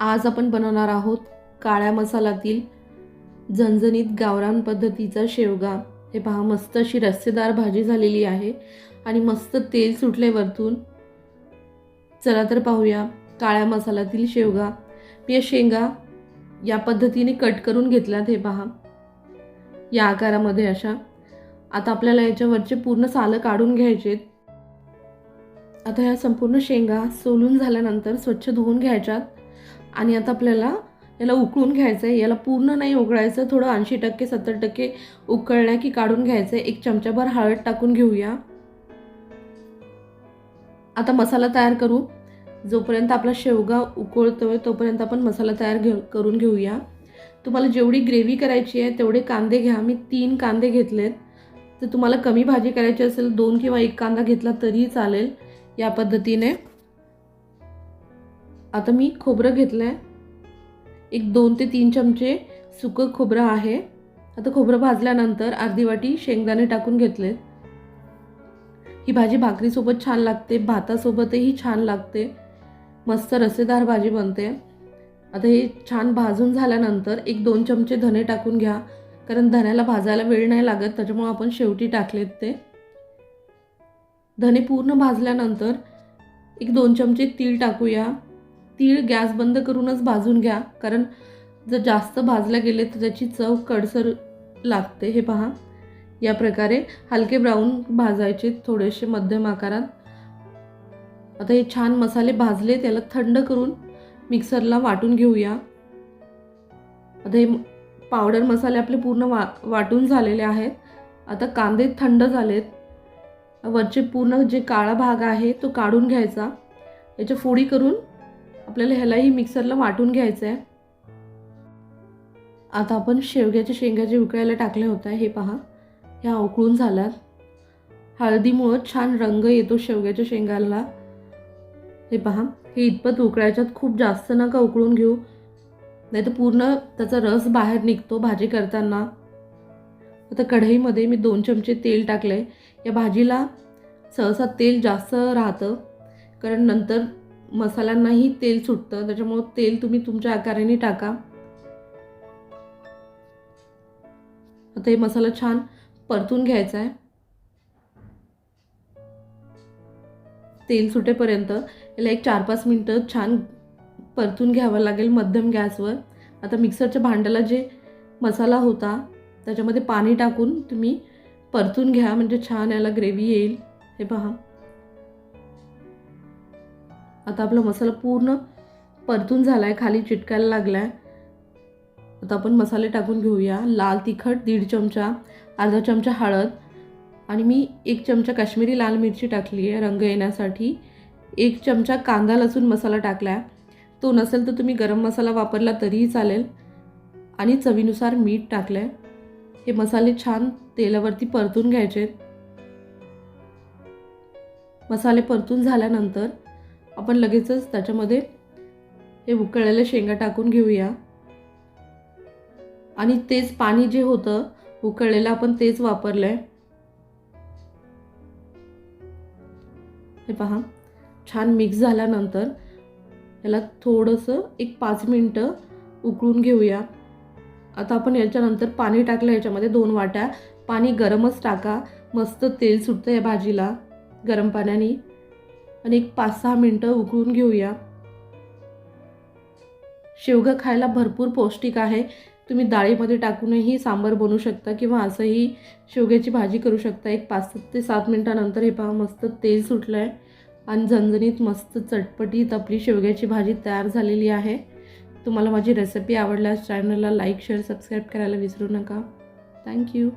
आज आपण बनवणार आहोत काळ्या मसाल्यातील झणझणीत गावरान पद्धतीचा शेवगा. हे पहा मस्त अशी रस्सेदार भाजी झालेली आहे आणि मस्त तेल सुटले वरतून चला तर पाहूया काळ्या मसाल्यातील शेवगा. मी या शेंगा या पद्धतीने कट करून घेतल्यात हे पहा. या आकारामध्ये अशा. आता आपल्याला याच्यावरचे पूर्ण सालं काढून घ्यायचे आता ह्या संपूर्ण शेंगा सोलून झाल्यानंतर स्वच्छ धुवून घ्यायच्यात. आणि आता आपल्याला याला उकळून घ्यायचं आहे. याला पूर्ण नाही उकळायचं. थोडं ऐंशी टक्के सत्तर टक्के उकळल्या की काढून घ्यायचं आहे. एक चमचाभर हळद टाकून घेऊया. आता मसाला तयार करू. जोपर्यंत आपला शेवगा उकळतोय तोपर्यंत आपण मसाला तयार घे करून घेऊया. तुम्हाला जेवढी ग्रेव्ही करायची आहे तेवढे कांदे घ्या. मी तीन कांदे घेतलेत. तर तुम्हाला कमी भाजी करायची असेल दोन किंवा एक कांदा घेतला तरीही चालेल या पद्धतीने. आता मी खोबरं घेतलं आहे एक दोन ते तीन चमचे सुकं खोबरं आहे. आता खोबरं भाजल्यानंतर अर्धी वाटी शेंगदाणे टाकून घेतले. ही भाजी भाकरीसोबत छान लागते भातासोबतही छान लागते. मस्त रसेदार भाजी बनते. आता हे छान भाजून झाल्यानंतर एक दोन चमचे धने टाकून घ्या. कारण धण्याला भाजायला वेळ नाही लागत त्याच्यामुळं आपण शेवटी टाकलेत ते. धने पूर्ण भाजल्यानंतर एक दोन चमचे तीळ टाकूया. तीळ गॅस बंद करूनच भाजून घ्या. कारण जर जास्त भाजल्या गेले तर त्याची चव कडसर लागते. हे पहा. या प्रकारे हलके ब्राऊन भाजायचे थोडेसे मध्यम आकारात. आता हे छान मसाले भाजले त्याला थंड करून मिक्सरला वाटून घेऊया. आता हे पावडर मसाले आपले पूर्ण वा वाटून झालेले आहेत. आता कांदे थंड झालेत. वरचे पूर्ण जे काळा भाग आहे तो काढून घ्यायचा. याच्या फोडी करून आपल्याला ह्यालाही मिक्सरला वाटून घ्यायचं आहे आता आपण शेवग्याच्या शेंगा जे उकळायला टाकले होत्या हे पहा. ह्या उकळून झाल्यात. हळदीमुळं छान रंग येतो शेवग्याच्या शेंगाला. हे पहा हे इतपत उकळायच्यात. खूप जास्त नका उकळून घेऊ. नाही तर पूर्ण त्याचा रस बाहेर निघतो भाजी करताना. आता कढईमध्ये मी दोन चमचे तेल टाकलं या भाजीला सहसा तेल जास्त राहतं. कारण नंतर मसाल्यांनाही तेल सुटतं त्याच्यामुळं तेल तुम्ही तुमच्या आकाराने टाका. आता हे मसाला छान परतून घ्यायचा आहे तेल सुटेपर्यंत याला एक चार पाच मिनटं छान परतून घ्यावं लागेल मध्यम गॅसवर. आता मिक्सरच्या भांड्याला जे मसाला होता त्याच्यामध्ये पाणी टाकून तुम्ही परतून घ्या म्हणजे छान याला ग्रेव्ही येईल. हे पहा. आता आपला मसाला पूर्ण परतून झाला आहे खाली चिटकायला लागला आहे आता आपण मसाले टाकून घेऊया. लाल तिखट दीड चमचा अर्धा चमचा हळद आणि मी एक चमचा काश्मीरी लाल मिरची टाकली आहे रंग येण्यासाठी. एक चमचा कांदा लसूण मसाला टाकला आहे तो नसेल तर तुम्ही गरम मसाला वापरला तरीही चालेल. आणि चवीनुसार मीठ टाकलं आहे हे मसाले छान तेलावरती परतून घ्यायचे. मसाले परतून झाल्यानंतर आपण लगेचच त्याच्यामध्ये हे उकळलेल्या शेंगा टाकून घेऊया. आणि तेच पाणी जे होतं उकळलेलं आपण तेच वापरलं आहे हे पहा छान मिक्स झाल्यानंतर याला थोडंसं एक पाच मिनटं उकळून घेऊया. आता आपण याच्यानंतर पाणी टाकलं याच्यामध्ये दोन वाट्या. पाणी गरमच टाका. मस्त तेल सुटतं या भाजीला गरम पाण्याने. आणि एक पाच सहा मिनटं उकळून घेऊया. शेवगं खायला भरपूर पौष्टिक आहे. तुम्ही डाळीमध्ये टाकूनही सांबार बनवू शकता किंवा असंही शेवग्याची भाजी करू शकता. एक पाच ते सात मिनटानंतर हे पहा मस्त तेल सुटलं आहे आणि झणझणीत मस्त चटपटीत आपली शेवग्याची भाजी तयार झालेली आहे. तुम्हाला माझी रेसिपी आवडल्यास चॅनलला लाईक शेअर सबस्क्राईब करायला विसरू नका. थँक्यू